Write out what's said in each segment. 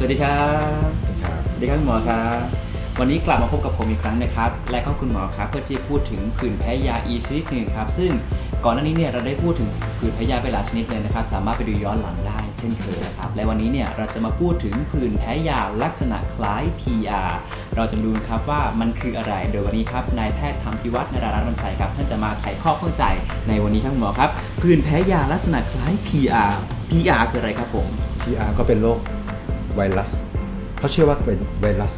สวัสดีครับครับสวัสดีครับคุณหมอครับ วันนี้กลับมาพบกับผมอีกครั้งนะครับ และก็คุณหมอครับเพื่อที่จะพูดถึงผื่นแพ้ยาอีชนิดหนึ่งครับ ซึ่งก่อนหน้านี้เนี่ยเราได้พูดถึงผื่นแพ้ยาไปหลายชนิดเลยนะครับ สามารถไปดูย้อนหลังได้เช่นเคยนะครับ และวันนี้เนี่ยเราจะมาพูดถึงผื่นแพ้ยาลักษณะคล้าย PR เราจะมาดูนะครับว่ามันคืออะไร โดยวันนี้ครับนายแพทย์ธรรมพิวัฒน์นรารัตน์วันชัยครับท่านจะมาไขข้อข้องใจในวันนี้ครับคุณหมอครับผื่นแพ้ยาลักษณะคล้าย PR PR คืออะไรครับผม PR ก็เป็นโรค ไวรัสเขาเชื่อว่าเป็นไวรัส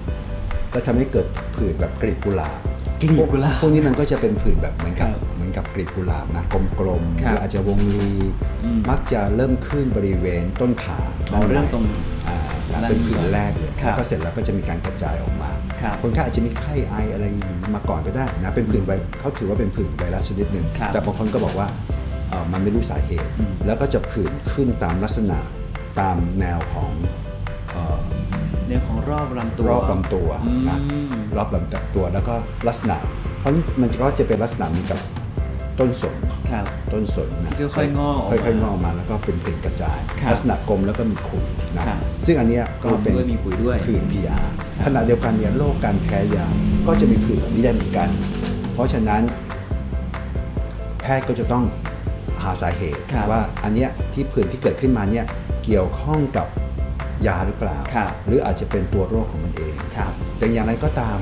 แล้วทำให้เกิดผื่นแบบกลีบกุหลาบกลีบกุหลาบพวกนี้มันก็จะเป็นผื่นแบบเหมือนกับครับเหมือนกับกลีบกุหลาบนะกลมๆหครัรืบออาจจะวงรีอืมมักจะเริ่มขึ้นบริเวณต้นขาอ๋อเริ่มตรงอ่าด้านเป็นผื่นแรกเลยครับแล้วก็เสร็จแล้วก็จะมีการกระจายออกมาครับคนไข้อาจจะมีไข้ไออะไรมาก่อนก็ได้นะเป็นผื่นไวเขาถือว่าเป็นผื่นไวรัสชนิดหนึ่งครับแต่บางคนก็บอกว่าเอ่อมันไม่รู้สาเหตุอืมแล้วก็จะผื่นขึ้นตามลักษณะตามแนวของ เอ่อเรื่องของรอบลำตัวรอบลำตัวนะอืมรอบลำตัวแล้วก็ลักษณะ เพราะมันก็จะเป็นลักษณะเหมือนกับต้นสนครับต้นสนนะที่ค่อยๆงอกออกมาค่อยๆงอกมาแล้วก็เป็นผื่นกระจายครับลักษณะกลมแล้วก็มีขุยนะครับซึ่งอันเนี้ยก็เป็นด้วยมีขุยด้วยผื่น PR ครับขณะเดียวกันเนี่ยโรคการแพ้ยาก็จะมีผื่นแบบนี้ได้เหมือนกัน เพราะฉะนั้น แพทย์ก็จะต้องหาสาเหตุครับว่าอันเนี้ยที่ผื่นที่เกิดขึ้นมาเนี่ยเกี่ยวข้องกับ ยาหรือเปล่าครับหรืออาจจะเป็นตัวโรคของมันเองครับแต่อย่างไรก็ตาม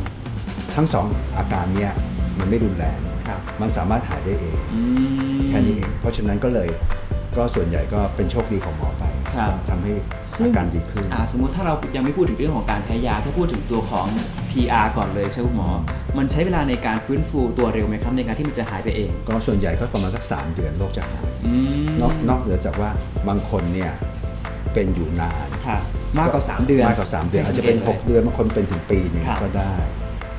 ทั้งสองอาการเนี่ยมันไม่รุนแรงครับมันสามารถหายได้เองอืมแค่นี้เอง เพราะฉะนั้นก็เลยก็ส่วนใหญ่ก็เป็นโชคดีของหมอไปครับทำให้ซึ่งอาการดีขึ้นอ่าสมมุติถ้าเรายังไม่พูดถึงเรื่องของการแพ้ยา ถ้าพูดถึงตัวของ PR ก่อนเลยใช่ไหมคุณหมอ มันใช้เวลาในการฟื้นฟูตัวเร็วไหมครับในการที่มันจะหายไปเอง ก็ส่วนใหญ่ก็ประมาณสักสามเดือนโรคจะหายอืมนอกนอกเหนือจากว่าบางคนเนี่ย เป็นอยู่นานครับมากกว่า 3 เดือนมากกว่าสามเดือนอาจจะเป็น 6 เดือนบางคนเป็นถึงปีหนึงครับก็ได้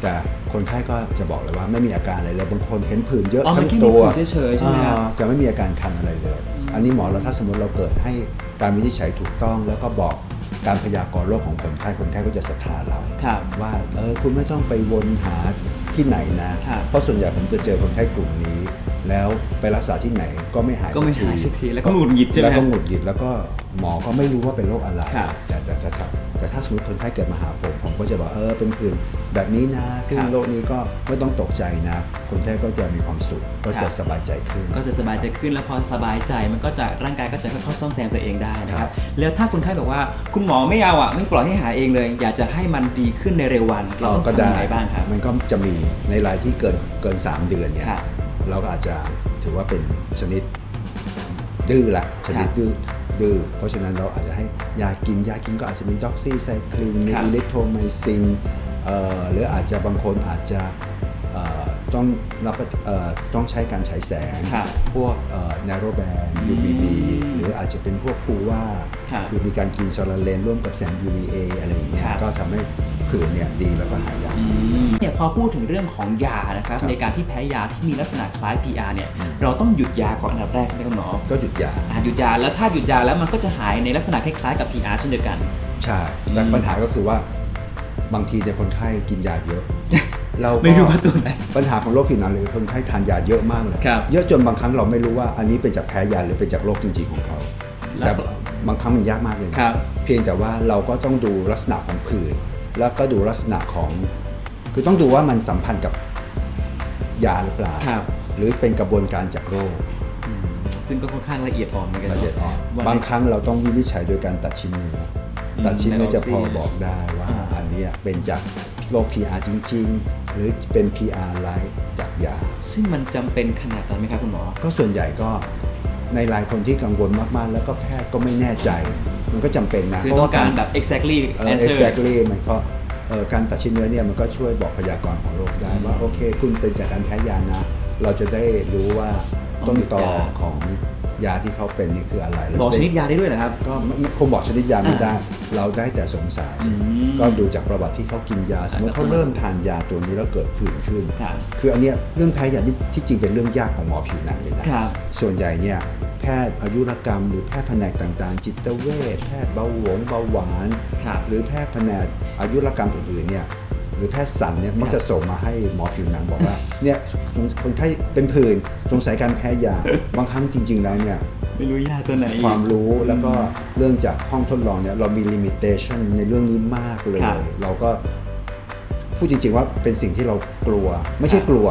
แต่คนไข้ก็จะบอกเลยว่าไม่มีอาการอะไรเลยบางคนเห็นผื่นเยอะอ๋อมันทั้งแค่มีตัวผื่นเฉยๆใช่ไหมครับอ่าจะไม่มีอาการคันอะไรเลย อันนี้หมอเราถ้าสมมติเราเกิดให้การวินิจฉัยถูกต้อง แล้วก็บอกการพยากรณ์โรคของคนไข้คนไข้ก็จะศรัทธาเราครับว่าเออคุณไม่ต้องไปวนหาที่ไหนนะครับเพราะส่วนใหญ่ผมจะเจอคนไข้กลุ่มนี้ แล้วไปรักษาที่ไหนก็ไม่หายก็ไม่หายสักทีแล้วก็หงุดหงิดใช่ไหมแล้วคก็รับหงุดหงิดแล้วก็หมอก็ไม่รู้ว่าเป็นโรคอะไรครับแต่แต่แต่แต่แต่ถ้าสมมติคนไข้เกิดมาหาผมผมก็จะบอกเออเป็นผื่นแบบนี้นะ ซึ่งครับโรคนี้ก็ไม่ต้องตกใจนะ คนไข้ก็จะมีความสุขก็ครัจะบสบายใจขึ้น ก็จะสบายใจขึ้นแล้วพอสบายใจมันก็จะร่างกายก็จะค่อยๆซ่อมแซมตัวเองได้นะคครัรับบแล้วถ้าคนไข้บอกว่าคุณหมอไม่เอาอะไม่ปล่อยให้หายเองเลย อยากจะให้มันดีขึ้นในเร็ววันเราต้องก็ทำได้ยังไงบ้างครับมันก็จะมีในรายที่เกินเกิน 3 เดือนเนี่ยครับ เราก็อาจจะถือว่าเป็นชนิดดื้อละชนิดครับดื้อดื้อเพราะฉะนั้นเราอาจจะให้ยากินยากินก็อาจจะมีด็อกซี่ไซคลินมีครับอิเล็กโทรไมซินเอ่อหรืออาจจะบางคนอาจจะเอ่อต้องรับประเอ่อต้องใช้การฉายแสงครับพวกเอ่อ narrow band UVB หรืออาจจะเป็นพวกพูว่าครับคือมีการกินโซลาเลนร่วมกับแสง UVA อะไรอย่างเงี้ยครับก็ทำให้ ผื่นเนี่ยดีแล้วก็หายยาก เนี่ยพอพูดถึงเรื่องของยานะครับครับในการที่แพ้ยาที่มีลักษณะคล้าย PR เนี่ยอืม เราต้องหยุดยาก่อนอันดับแรกใช่ไหมครับหมอก็หยุดยา อะหยุดยาแล้วถ้าหยุดยาแล้วมันก็จะหายในลักษณะคล้ายๆกับ PR เช่นเดียวกัน ใช่แต่อืม ปัญหาก็คือว่าบางทีเนี่ยคนไข้กินยาเยอะ เราก็ไม่รู้ว่าตัวไหน ปัญหาของโรคผิวหนังหรือคนไข้ทานยาเยอะมากเลยครับเยอะจนบางครั้งเราไม่รู้ว่าอันนี้เป็นจากแพ้ยาหรือเป็นจากโรคจริงๆของเขาแล้วแต่บางครั้งมันยากมากเลยนะครับ เพียงแต่ว่าเราก็ต้องดูลักษณะของผื่น แล้วก็ดูลักษณะของ คือต้องดูว่ามันสัมพันธ์กับยาหรือเปล่า ครับ หรือเป็นกระบวนการจากโรคซึ่งก็ค่อนข้างละเอียดอ่อนเหมือนกันละเอียดอ่อนวันบางครั้งเราต้องวินิจฉัยโดยการตัดชิ้นเนื้ออตัดชิ้นเนื้อจะพอ biopsy บอกได้ว่าอ่าอันเนี้ยเป็นจากโรค PR จริง ๆ หรือเป็น PR ไลท์จากยา ซึ่งมันจำเป็นขนาดนั้นไหมครับคุณหมอ ก็ส่วนใหญ่ก็ ในรายคนที่กังวลมากๆ แล้วก็แพทย์ก็ไม่แน่ใจ มันก็จำเป็นนะคือต้องการแบบ exactly เอ่อ answer exactly มันก็เอ่อการตัดชิ้นเนื้อเนี่ยมันก็ช่วยบอกพยากรณ์ของโรคได้ว่าโอเค คุณเป็นจากการแพ้ยานะ เราจะได้รู้ว่าต้นตอของยาที่เขาเป็นนี่คืออะไรเราบอกจะชได้นิดยาได้ด้วยเหรอครับ ก็ไม่ไม่คงบอกชนิดยาไม่ได้ เราได้แต่สงสัยอืมก็ดูจากประวัติที่เขากินยา สมมติเขาเริ่มทานยาตัวนี้แล้วเกิดผื่นขึ้นครับคืออันเนี้ยเรื่องแพ้ยานี่ที่จริงเป็นเรื่องยากของหมอผิวหนังเลยนะครับส่วนใหญ่เนี่ยแพ ทย์อายุรกรรม หรือแพทย์แผนกต่างๆ จิตเวชแพทย์เบาหวงเบาหวาน ครับหรือแพทย์แผนกอายุรกรรมอื่นๆเนี่ยหรือแพทย์สันเนี่ยมักจะส่งมาให้หมอผิวหนังบอกว่าเนี่ยคนไข้เป็นผื่นสงสัยการแพ้ยาบางครั้งจริง ๆ แล้วเนี่ย ไม่รู้ยาตัวไหนอีก ความรู้แล้วก็เรื่องจากห้องทดลองเนี่ยเรามีลิมิเ t ชันในเรื่องนี้มากเลย ครับ เราก็พูดจริง ๆ ว่าเป็นสิ่งที่เรากลัว ไม่ใช่กลัว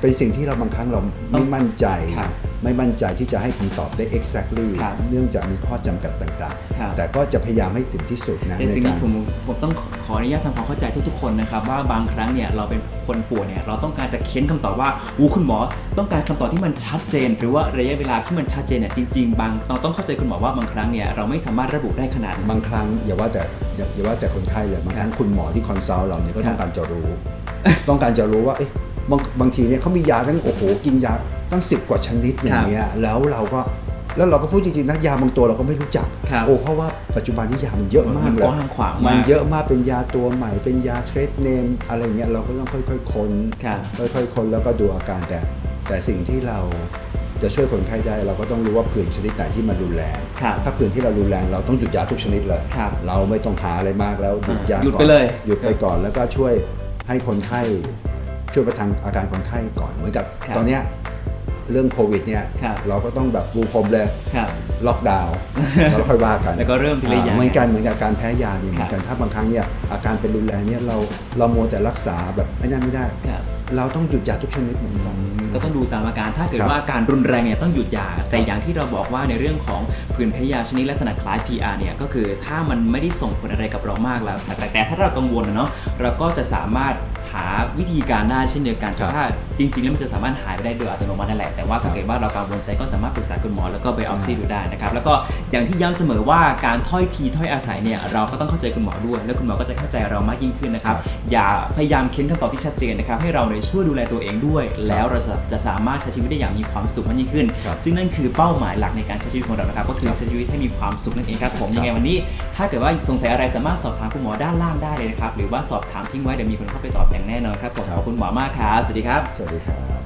เป็นสิ่งที่เราบางครั้งเราไม่มั่นใจ ครับ ไม่มั่นใจที่จะให้คำตอบได้ exactly ครับเนื่องจากมีข้อจำกัดต่างครับ ๆ แต่ก็จะพยายามให้ถึงที่สุดนะแต่ในสิ่งกานี้รผมผมต้องขออนุญาตทำความเข้าใจทุกๆคนนะครับว่าบางครั้งเนี่ยเราเป็นคนป่วยเนี่ยเราต้องการจะเค้นคำตอบว่าอู้คุณหมอต้องการคำตอบที่มันชัดเจน หรือว่าระยะเวลาที่มันชัดเจนเนี่ยจริงๆบางเราต้องเข้าใจคุณหมอว่าบางครั้งเนี่ยเราไม่สามารถระบุได้ขนาดนั้น บางครั้งอย่าว่าแต่อย่าอย่าว่าแต่คนไข้เลยบางครั้งคุณหมอที่คอนซัลท์เราเนี่ยก็ต้องการจะรู้ ต้องการจะรู้ว่าเอ๊ะบางบางทีเนี่ยเขามียาตั้งโอ้โหกินยา ตั้งสิบกว่าชนิดอย่างเงี้ยแล้วเราก็แล้วเราก็พูดจริงๆนะยาบางตัวเราก็ไม่รู้จักครับโอ้เพราะว่าปัจจุบันที่ยามันเยอะมากมันเลกยว้างขวางมากมันเยอะมากเป็นยาตัวใหม่เป็นยาเทรดเนมอะไรเงี้ยเราก็ต้องค่อยๆค้นครับค่อยๆค้นแล้วก็ดูอาการแต่ แต่สิ่งที่เราจะช่วยคนไข้ได้เราก็ต้องรู้ว่าผื่นชนิดไหนที่มันรุนแรงครับถ้าผื่นที่เรารุนแรงเราต้องหยุดยาทุกชนิดเลยครับเราไม่ต้องหาอะไรมากแล้วหยุดยาหยุดก่อนไปเลยหยุดไปก่อนแล้วก็ช่วยให้คนไข้ช่วยประทังอาการคนไข้ก่อนเหมือนกับครับตอนเนี้ย เรื่องโควิดเนี่ยครับเราก็ต้องแบบปูพรมเลยครับล็อกดาวน์แล้วค่อยว่ากันแล้วก็เริ่มทีละอย่างเหมือนกันเหมือนกับการแพ้ยาเนี่ยเหคมืรับอนกันถ้าบางครั้งเนี่ยอาการเป็นรุนแรงเนี่ยเราเราโมวแต่รักษาแบบไอ้นั่นไม่ได้ ครับ เราต้องหยุดยาทุกชนิดเหมือนกัน ก็ต้องดูตามอาการ ถ้าเกิดครับว่าอาการรุนแรงเนี่ยต้องหยุดยา แต่อย่างที่เราบอกว่าในเรื่องของผื่นแพ้ยาชนิดลักษณะคล้าย PR เนี่ย ก็คือถ้ามันไม่ได้ส่งผลอะไรกับเรามากแล้ว แต่แต่ถ้าเรากังวลนะเนาะ เราก็จะสามารถ หาวิธีการได้เช่นเดียวกันครับถ้าจริงๆแล้วมันจะสามารถหายไปได้โดยอัตโนมัตินั่นแหละแต่ว่าครัถ้าบเกิดว่าเรากังวลใจก็สามารถปรึกษาคุณหมอแล้วก็ไปออฟซีดูได้นะครับแล้วก็อย่างที่ย้ำเสมอว่าการถ้อยทีถ้อยอาศัยเนี่ยเราก็ต้องเข้าใจคุณหมอด้วย แล้วคุณหมอก็จะเข้าใจเรามากยิ่งขึ้นนะครับอย่าพยายามเค้นคำตอบที่ชัดเจนนะครับให้เราเนี่ยช่วยดูแลตัวเองด้วย แล้วเราจะจะสามารถใช้ชีวิตได้อย่างมีความสุขมากยิ่งขึ้น ครับ ซึ่งนั่นคือเป้าหมายหลักในการใช้ชีวิตของเรานะครับก็คือใช้ชีวิตให้มีความสุขนั่นเองครับผมยังไงวันนี้ถ้าเกิดว่าสงสัยอะไรสามารถสอบถามคุณหมอด้านล่างได้เลยนะครับ หรือว่าสอบถามทิ้งไว้เดี๋ยวมีคนเข้าไปตอบอย่างแน่นอนครับผมครับขอบคุณหมอมากครับ สวัสดีครับ สวัสดีครับ